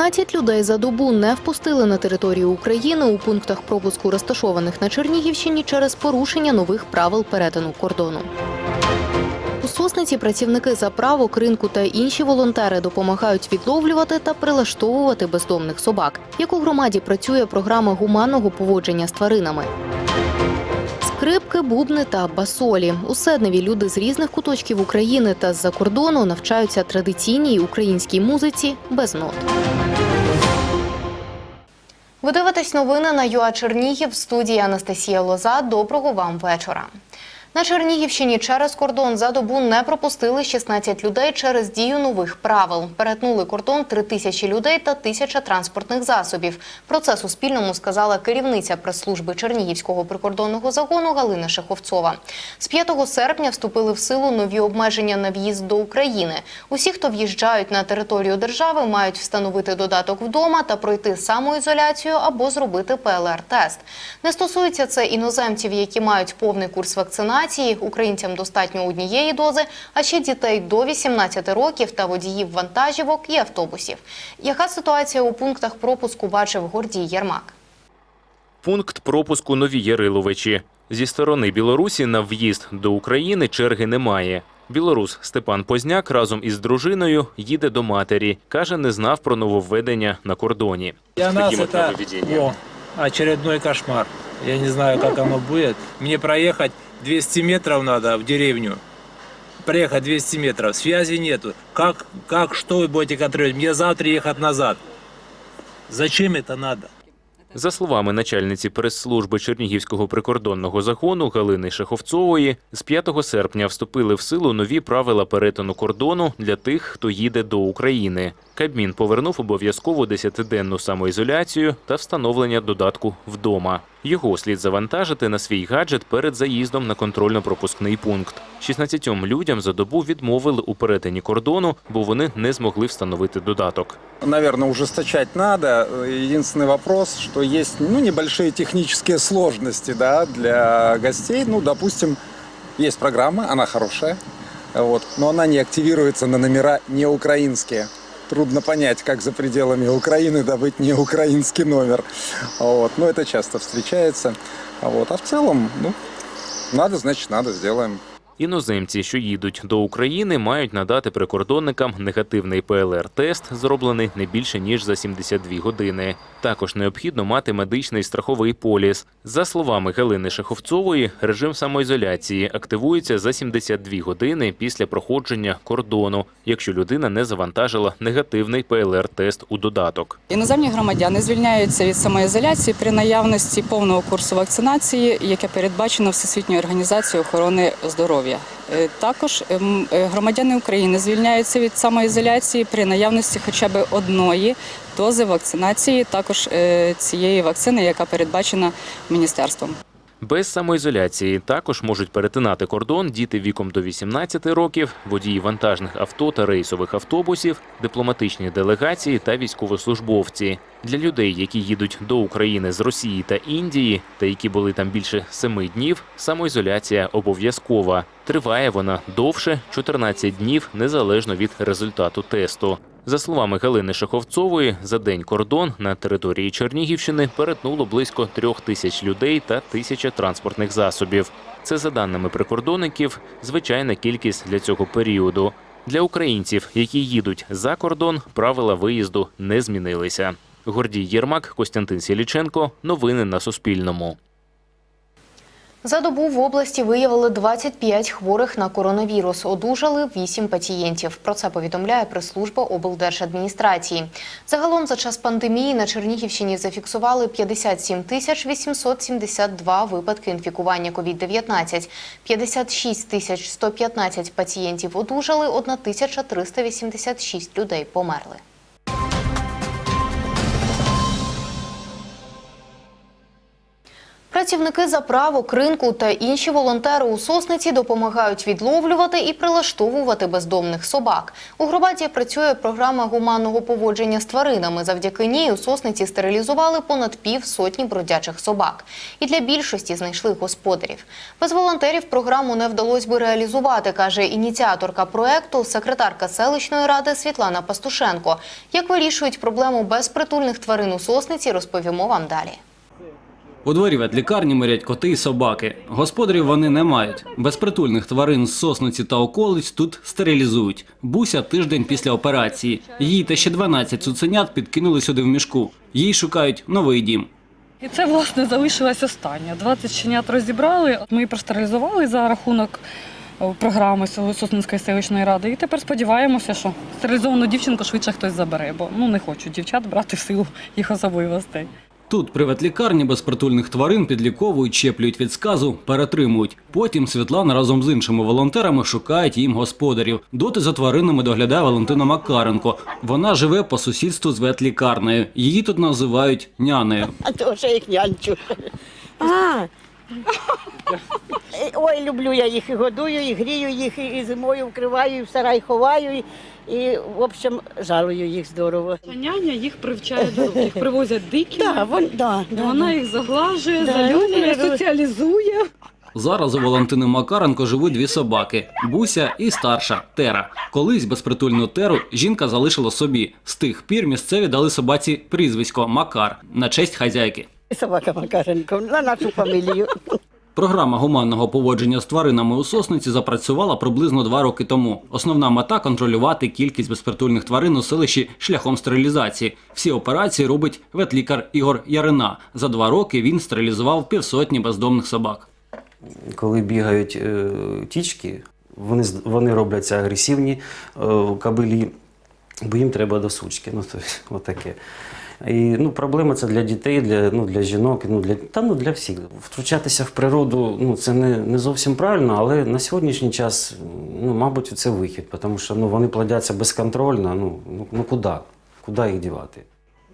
16 людей за добу не впустили на територію України у пунктах пропуску, розташованих на Чернігівщині, через порушення нових правил перетину кордону. У Сосниці працівники заправок, ринку та інші волонтери допомагають відловлювати та прилаштовувати бездомних собак. Як у громаді працює програма гуманного поводження з тваринами. Скрипки, бубни та басолі. У Седневі люди з різних куточків України та з-за кордону навчаються традиційній українській музиці без нот. Ви дивитесь новини на ЮА Чернігів студії Анастасія Лоза. Доброго вам вечора. На Чернігівщині через кордон за добу не пропустили 16 людей через дію нових правил. Перетнули кордон 3 тисячі людей та тисяча транспортних засобів. Про це Суспільному сказала керівниця прес-служби Чернігівського прикордонного загону Галина Шеховцова. З 5 серпня вступили в силу нові обмеження на в'їзд до України. Усі, хто в'їжджають на територію держави, мають встановити додаток вдома та пройти самоізоляцію або зробити ПЛР-тест. Не стосується це іноземців, які мають повний курс вакцинації. Українцям достатньо однієї дози, а ще дітей до 18 років та водіїв вантажівок і автобусів. Яка ситуація у пунктах пропуску бачив Гордій Єрмак? Пункт пропуску Нові Яриловичі. Зі сторони Білорусі на в'їзд до України черги немає. Білорус Степан Позняк разом із дружиною їде до матері. Каже, не знав про нововведення на кордоні. Для нас это очередной кошмар. Я не знаю, как оно будет. Мне проехать 200 метров надо в деревню. Проехать 200 метров. Связи нету. Как, как, что вы будете контролировать? Мне завтра ехать назад. Зачем это надо? За словами начальниці прес-служби Чернігівського прикордонного загону Галини Шаховцової, з 5 серпня вступили в силу нові правила перетину кордону для тих, хто їде до України. Кабмін повернув обов'язкову 10-денну самоізоляцію та встановлення додатку вдома. Його слід завантажити на свій гаджет перед заїздом на контрольно-пропускний пункт. 16 людям за добу відмовили у перетині кордону, бо вони не змогли встановити додаток. Наверное, ужесточать надо. Единственный вопрос, что есть ну, небольшие технические сложности да, для гостей. Ну, допустим, есть программа, она хорошая, вот, но не активируется на номера не украинские Трудно понять, как за пределами Украины добыть не украинский номер. Вот, но это часто встречается. Вот, а в целом, ну, надо, значит, надо, сделаем. Іноземці, що їдуть до України, мають надати прикордонникам негативний ПЛР-тест, зроблений не більше ніж за 72 години. Також необхідно мати медичний страховий поліс. За словами Галини Шаховцової, режим самоізоляції активується за 72 години після проходження кордону, якщо людина не завантажила негативний ПЛР-тест у додаток. Іноземні громадяни звільняються від самоізоляції при наявності повного курсу вакцинації, яке передбачено Всесвітньою організацією охорони здоров'я. Е, Також ем, е, громадяни України звільняються від самоізоляції при наявності хоча б одної дози вакцинації, також е, цієї вакцини, яка передбачена міністерством. Без самоізоляції також можуть перетинати кордон діти віком до 18 років, водії вантажних авто та рейсових автобусів, дипломатичні делегації та військовослужбовці. Для людей, які їдуть до України з Росії та Індії, та які були там більше семи днів, самоізоляція обов'язкова. Триває вона довше 14 днів, незалежно від результату тесту. За словами Галини Шаховцової, за день кордон на території Чернігівщини перетнуло близько трьох тисяч людей та тисяча транспортних засобів. Це за даними прикордонників, звичайна кількість для цього періоду. Для українців, які їдуть за кордон, правила виїзду не змінилися. Гордій Єрмак, Костянтин Сіліченко. Новини на Суспільному. За добу в області виявили 25 хворих на коронавірус. Одужали 8 пацієнтів. Про це повідомляє прес-служба облдержадміністрації. Загалом за час пандемії на Чернігівщині зафіксували 57 тисяч 872 випадки інфікування COVID-19. 56 тисяч 115 пацієнтів одужали, 1386 людей померли. Працівники заправок, ринку та інші волонтери у Сосниці допомагають відловлювати і прилаштовувати бездомних собак. У громаді працює програма гуманного поводження з тваринами. Завдяки ній у Сосниці стерилізували понад пів сотні бродячих собак. І для більшості знайшли господарів. Без волонтерів програму не вдалося би реалізувати, каже ініціаторка проекту, секретарка селищної ради Світлана Пастушенко. Як вирішують проблему безпритульних тварин у Сосниці, розповімо вам далі. У дворі ветлікарні мирять коти і собаки. Господарів вони не мають. Безпритульних тварин з сосниці та околиць тут стерилізують. Буся тиждень після операції. Їй та ще 12 цуценят підкинули сюди в мішку. Їй шукають новий дім. І це власне залишилась остання. 20 щенят розібрали. Ми її простерилізували за рахунок програми Сосненської селищної ради. І тепер сподіваємося, що стерилізовану дівчинку швидше хтось забере, бо ну не хочуть дівчат брати в силу їх особливостей. Тут при ветлікарні безпритульних тварин підліковують, щеплюють від сказу, перетримують. Потім Світлана разом з іншими волонтерами шукають їм господарів. Доти за тваринами доглядає Валентина Макаренко. Вона живе по сусідству з ветлікарнею. Її тут називають нянею. А то ще їх нянчу. А. Ой, люблю я їх і годую, і грію їх, і і зимою вкриваю, і в сарай ховаю, і, і в общем, жалую їх здорово. Няня їх привчає до рук. Їх привозять дикі. Да, вон, да, да, Вона да. їх заглажує, Да, зальонює, ну, соціалізує. Зараз у Валентини Макаренко живуть дві собаки Буся і старша Тера. Колись безпритульну теру жінка залишила собі. З тих пір місцеві дали собаці прізвисько Макар на честь хазяйки. Собака Макаренко, на нашу фамілію. Програма гуманного поводження з тваринами у сосниці запрацювала приблизно два роки тому. Основна мета контролювати кількість безпритульних тварин у селищі шляхом стерилізації. Всі операції робить ветлікар Ігор Ярина. За два роки він стерилізував півсотні бездомних собак. коли бігають е, тічки, вони, робляться агресивні е, кабелі, бо їм треба до сучки. Ну, то, отаке. І, ну, проблема це для дітей, для, ну, для жінок, ну, для, та, ну, для всіх. Втручатися в природу ну, це не, не зовсім правильно, але на сьогоднішній час, ну, мабуть, це вихід, тому що ну, вони плодяться безконтрольно. Ну, ну, ну куди? Куди їх дівати?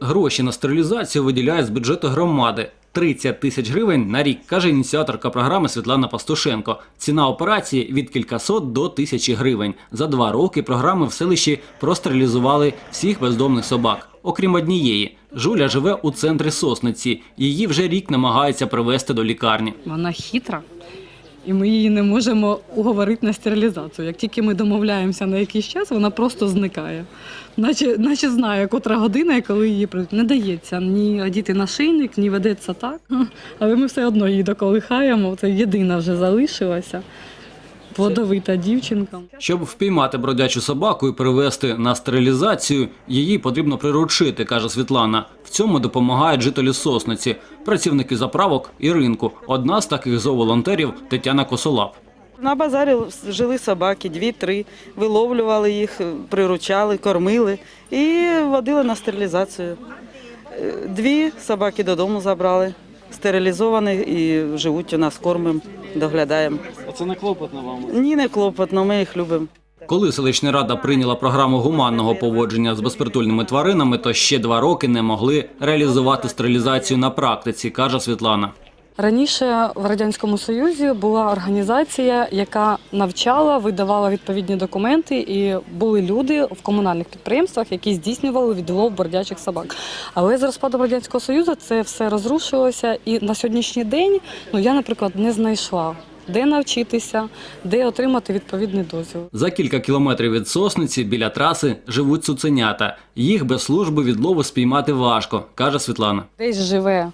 Гроші на стерилізацію виділяють з бюджету громади. 30 тисяч гривень на рік, каже ініціаторка програми Світлана Пастушенко. Ціна операції від кількасот до тисячі гривень. За два роки програми в селищі простерилізували всіх бездомних собак. Окрім однієї, Жуля живе у центрі Сосниці. Її вже рік намагаються привезти до лікарні. Вона хитра, і ми її не можемо уговорити на стерилізацію. Як тільки ми домовляємося на якийсь час, вона просто зникає. Наче, наче знає, котра година і коли її прийдуть. Не дається ні одіти нашийник, ні ведеться так. Але ми все одно її доколихаємо. Це єдина вже залишилася. Плодовита дівчинка. Щоб впіймати бродячу собаку і привезти на стерилізацію, її потрібно приручити, каже Світлана. В цьому допомагають жителі Сосниці, працівники заправок і ринку. Одна з таких зооволонтерів Тетяна Косолап. На базарі жили собаки, дві-три, виловлювали їх, приручали, кормили і водили на стерилізацію. Е, Дві собаки додому забрали, стерилізовані і живуть у нас, кормимо, доглядаємо. Це не клопотно вам. Ні, не клопотно, ми їх любимо. Коли селищна рада прийняла програму гуманного поводження з безпритульними тваринами, то ще два роки не могли реалізувати стерилізацію на практиці, каже Світлана. Раніше в радянському союзі була організація, яка навчала, видавала відповідні документи, і були люди в комунальних підприємствах, які здійснювали відлов бордячих собак. Але з розпадом радянського союзу це все розрушилося, і на сьогоднішній день ну я, наприклад, не знайшла. Де навчитися, де отримати відповідний дозвіл. За кілька кілометрів від Сосниці біля траси живуть цуценята. Їх без служби відлову спіймати важко, каже Світлана. Десь живе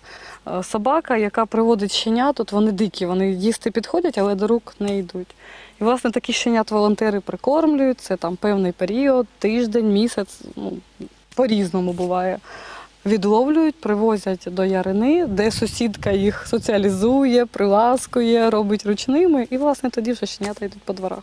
собака, яка приводить щенят. Тут вони дикі, вони їсти підходять, але до рук не йдуть. І, власне, такі щенят волонтери прикормлюють. Це там певний період, тиждень, місяць, ну, по-різному буває. Відловлюють, привозять до ярини, де сусідка їх соціалізує, приласкує, робить ручними, і, власне, тоді вже щенята йдуть по дворах.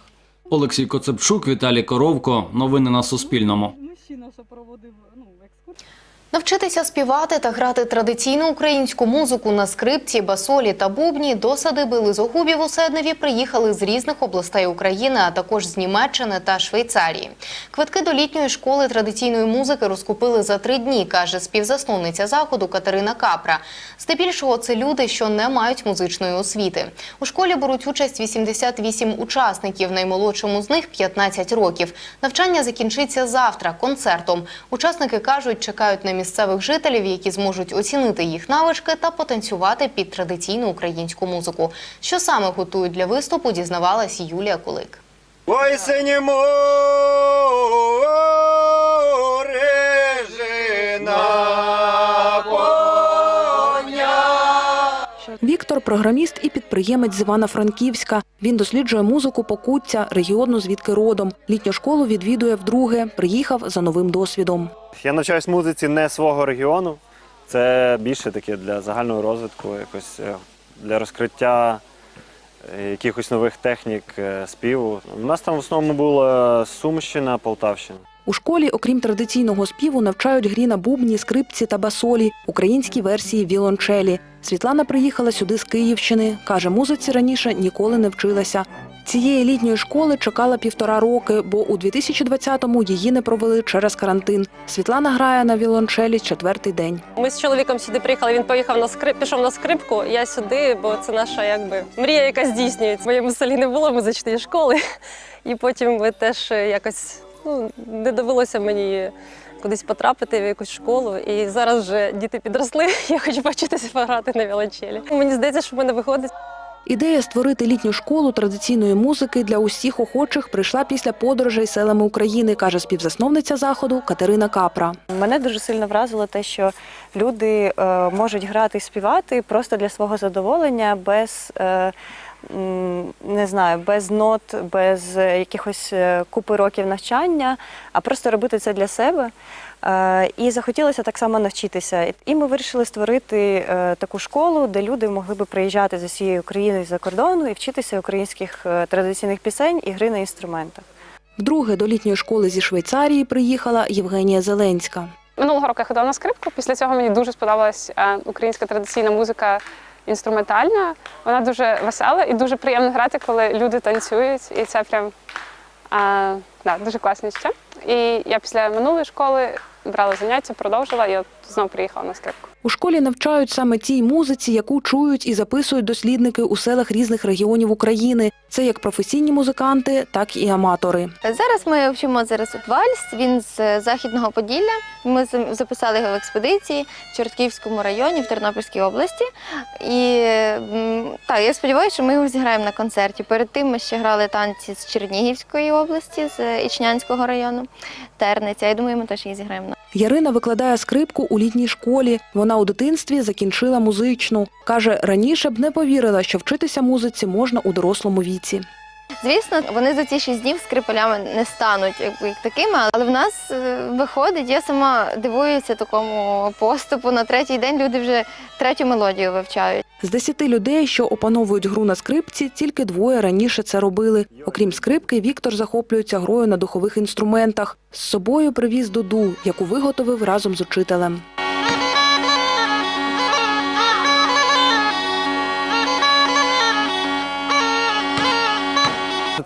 Олексій Коцепчук, Віталій Коровко. Новини на Суспільному. Мужчина, що проводив ну, екскурсію. Навчитися співати та грати традиційну українську музику на скрипці, басолі та бубні до садиби Лизогубів у Седневі приїхали з різних областей України, а також з Німеччини та Швейцарії. Квитки до літньої школи традиційної музики розкупили за три дні, каже співзасновниця заходу Катерина Капра. Здебільшого це люди, що не мають музичної освіти. У школі беруть участь 88 учасників, наймолодшому з них 15 років. Навчання закінчиться завтра концертом. Учасники кажуть, чекають на місцевих жителів, які зможуть оцінити їх навички та потанцювати під традиційну українську музику. Що саме готують для виступу, дізнавалась Юлія Кулик. Ой, сині море жина Віктор програміст і підприємець з Івано-Франківська. Він досліджує музику Покуття, регіону, звідки родом. Літню школу відвідує вдруге. Приїхав за новим досвідом. Я навчаюсь музиці не свого регіону. Це більше таке для загального розвитку, якось е, для розкриття е, якихось нових технік е, співу. У нас там в основному була Сумщина, Полтавщина. У школі, окрім традиційного співу, навчають грі на бубні, скрипці та басолі, українській версії віолончелі. Світлана приїхала сюди з Київщини. Каже, музиці раніше ніколи не вчилася. Цієї літньої школи чекала півтора роки, бо у 2020-му її не провели через карантин. Світлана грає на віолончелі четвертий день. Ми з чоловіком сюди приїхали. Він поїхав на скрип, пішов на скрипку. Я сюди, бо це наша якби мрія, яка здійснюється. В моєму селі не було музичної школи, і потім ми теж якось ну не довелося мені кудись потрапити в якусь школу. І зараз вже діти підросли. Я хочу бачитися пограти на віолончелі. Мені здається, що в мене виходить. Ідея створити літню школу традиційної музики для усіх охочих прийшла після подорожей селами України, каже співзасновниця заходу Катерина Капра. Мене дуже сильно вразило те, що люди е, можуть грати і співати просто для свого задоволення, без е, не знаю, без нот, без е, якихось е, купи років навчання, а просто робити це для себе. Е, І захотілося так само навчитися. І ми вирішили створити таку школу, де люди могли би приїжджати з усієї України і за кордону і вчитися українських традиційних пісень і гри на інструментах. Вдруге до літньої школи зі Швейцарії приїхала Євгенія Зеленська. Минулого року я ходила на скрипку. Після цього мені дуже сподобалась українська традиційна музика інструментальна. Вона дуже весела і дуже приємно грати, коли люди танцюють. І це прям а, да, дуже класне ще. І я після минулої школи брала заняття, продовжила і от знову приїхала на скрипку. У школі навчають саме тій музиці, яку чують і записують дослідники у селах різних регіонів України. Це як професійні музиканти, так і аматори. Зараз ми вчимо зараз вальс. Він з західного Поділля. Ми з- записали його в експедиції в Чортківському районі в Тернопільській області. І м, так, я сподіваюся, що ми його зіграємо на концерті. Перед тим ми ще грали танці з Чернігівської області, з Ічнянського району, Терниця. Я думаю, ми теж її зіграємо. Ярина викладає скрипку у літній школі. Вона у дитинстві закінчила музичну. Каже, раніше б не повірила, що вчитися музиці можна у дорослому віці. Звісно, вони за ці шість днів скрипалями не стануть як такими, але в нас е, виходить. Я сама дивуюся такому поступу. На третій день люди вже третю мелодію вивчають. З десяти людей, що опановують гру на скрипці, тільки двоє раніше це робили. Окрім скрипки, Віктор захоплюється грою на духових інструментах. З собою привіз дуду, яку виготовив разом з учителем.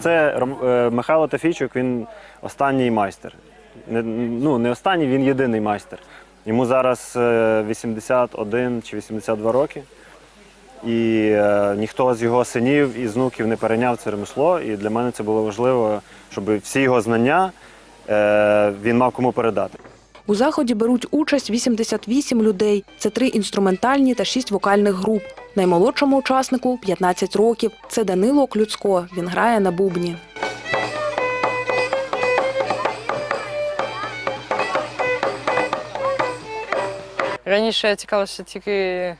Це е, Михайло Тафійчук, він останній майстер. Не, ну, не останній, він єдиний майстер. Йому зараз е, 81 чи 82 роки. І е, ніхто з його синів і з внуків не перейняв це ремесло. І для мене це було важливо, щоб всі його знання е, він мав кому передати. У заході беруть участь 88 людей. Це три інструментальні та шість вокальних груп. Наймолодшому учаснику 15 років. Це Данило Клюцько. Він грає на бубні. Раніше я цікавився тільки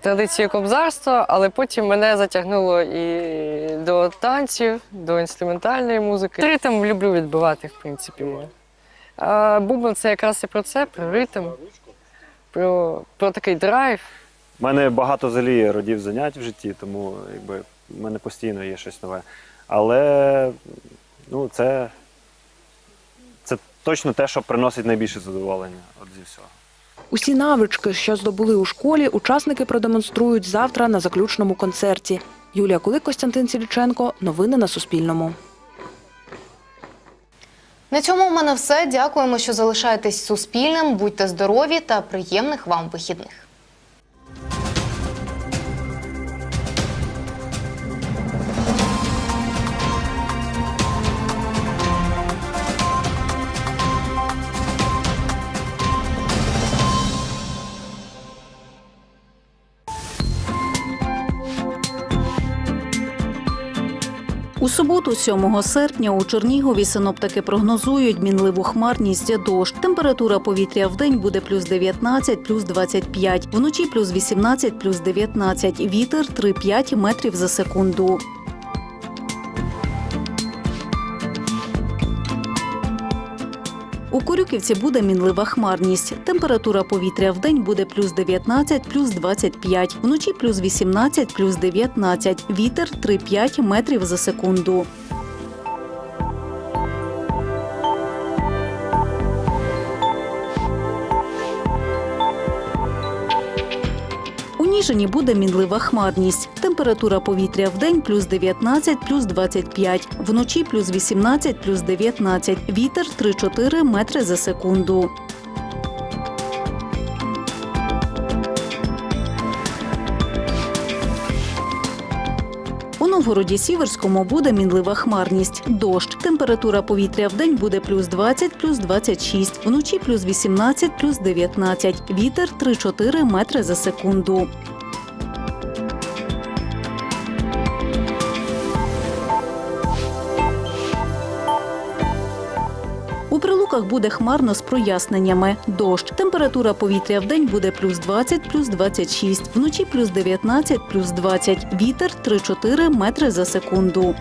традицією кобзарства, але потім мене затягнуло і до танців, до інструментальної музики. Ритм люблю відбивати, в принципі. А бубен це якраз і про це, про ритм, про, про такий драйв. У мене багато взагалі родів занять в житті, тому якби, в мене постійно є щось нове. Але ну, це, це точно те, що приносить найбільше задоволення от зі всього. Усі навички, що здобули у школі, учасники продемонструють завтра на заключному концерті. Юлія Кулик, Костянтин Сіліченко. Новини на Суспільному. На цьому у мене все. Дякуємо, що залишаєтесь суспільним. Будьте здорові та приємних вам вихідних. Суботу, 7 серпня, у Чернігові синоптики прогнозують мінливу хмарність дощ. Температура повітря в день буде плюс 19, плюс 25, вночі плюс 18, плюс 19, вітер 3-5 метрів за секунду. У Корюківці буде мінлива хмарність. Температура повітря в день буде плюс 19, плюс 25, вночі плюс 18, плюс 19, вітер 3-5 метрів за секунду. У буде мінлива хмарність. Температура повітря в день плюс 19, плюс 25, вночі плюс 18, плюс 19, вітер 3-4 метри за секунду. У Новгороді Сіверському буде мінлива хмарність. Дощ. Температура повітря в день буде плюс 20, плюс 26, вночі плюс 18, плюс 19, вітер 3-4 метри за секунду. У буде хмарно з проясненнями. Дощ. Температура повітря в день буде плюс 20, плюс 26, вночі плюс 19, плюс 20, вітер 3-4 метри за секунду.